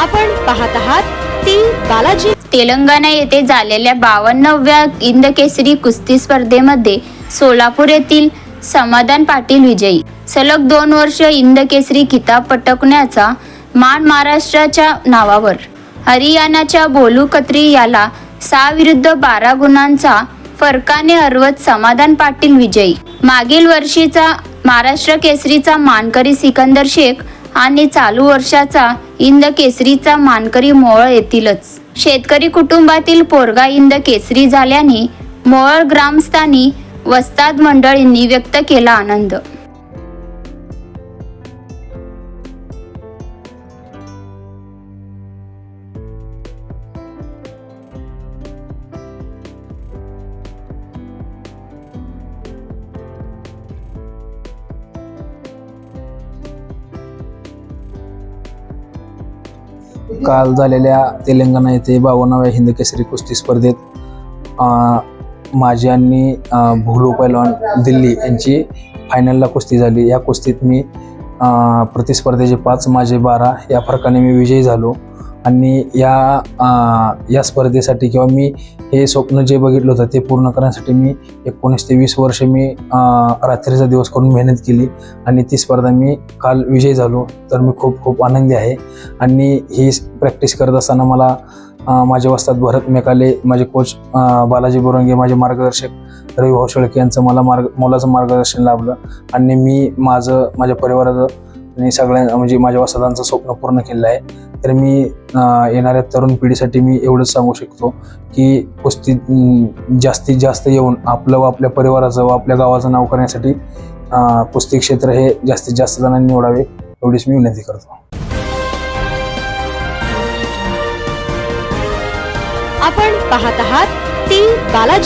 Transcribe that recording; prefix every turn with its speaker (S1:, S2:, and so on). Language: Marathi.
S1: आपण पाहत आहात ती बालाजी.
S2: तेलंगणा येथे झालेल्या बावन्नव्या इंद केसरी कुस्ती स्पर्धेमध्ये सोलापूर येथील समाधान पाटील विजयी. सलग दोन वर्ष इंद केसरी किताब पटकण्याचा मान महाराष्ट्राच्या नावावर. हरियाणाच्या बोलू कत्री याला सहा विरुद्ध बारा गुणांचा फरकाने हरवत समाधान पाटील विजयी. मागील वर्षीचा महाराष्ट्र केसरीचा मानकरी सिकंदर शेख आणि चालू वर्षाचा इंद केसरीचा मानकरी मोहळ येथीलच शेतकरी कुटुंबातील पोरगा इंद केसरी झाल्याने मोहळ ग्रामस्थानी वस्ताद मंडळींनी व्यक्त केला आनंद.
S3: काल झालेल्या तेलंगणा येथे बावन्नाव्या हिंद केसरी कुस्ती स्पर्धेत माझी आणि भोलू पैलवान दिल्ली यांची फायनलला कुस्ती झाली. या कुस्तीत मी प्रतिस्पर्धेचे पाच माझे बारा या फरकाने मी विजयी झालो. आणि या या स्पर्धेसाठी किंवा मी हे स्वप्न जे बघितलं होतं ते पूर्ण करण्यासाठी मी एकोणीस ते वीस वर्ष मी रात्रीचा दिवस करून मेहनत केली. आणि ती स्पर्धा मी काल विजयी झालो तर मी खूप खूप आनंदी आहे. आणि ही प्रॅक्टिस करत असताना मला माझे वस्तात भरत मेकाले माझे कोच बालाजी बोरंगे माझे मार्गदर्शक रवी भाऊ शेळके यांचं मला मार्ग मोलाचं मार्गदर्शन लाभलं. आणि मी माझं माझ्या परिवाराचं आणि सगळ्या म्हणजे माझ्या वस्तादांचं स्वप्न पूर्ण केलं आहे. तर मी येणाऱ्या तरुण पिढीसाठी मी एवढंच सांगू शकतो की कुस्ती जास्तीत जास्त येऊन आपलं व आपल्या परिवाराचं व आपल्या गावाचं नाव करण्यासाठी कुस्ती क्षेत्र हे जास्तीत जास्त जणांनी निवडावे एवढीच मी विनंती करतो.
S1: आपण पाहत आहात ती बालाजी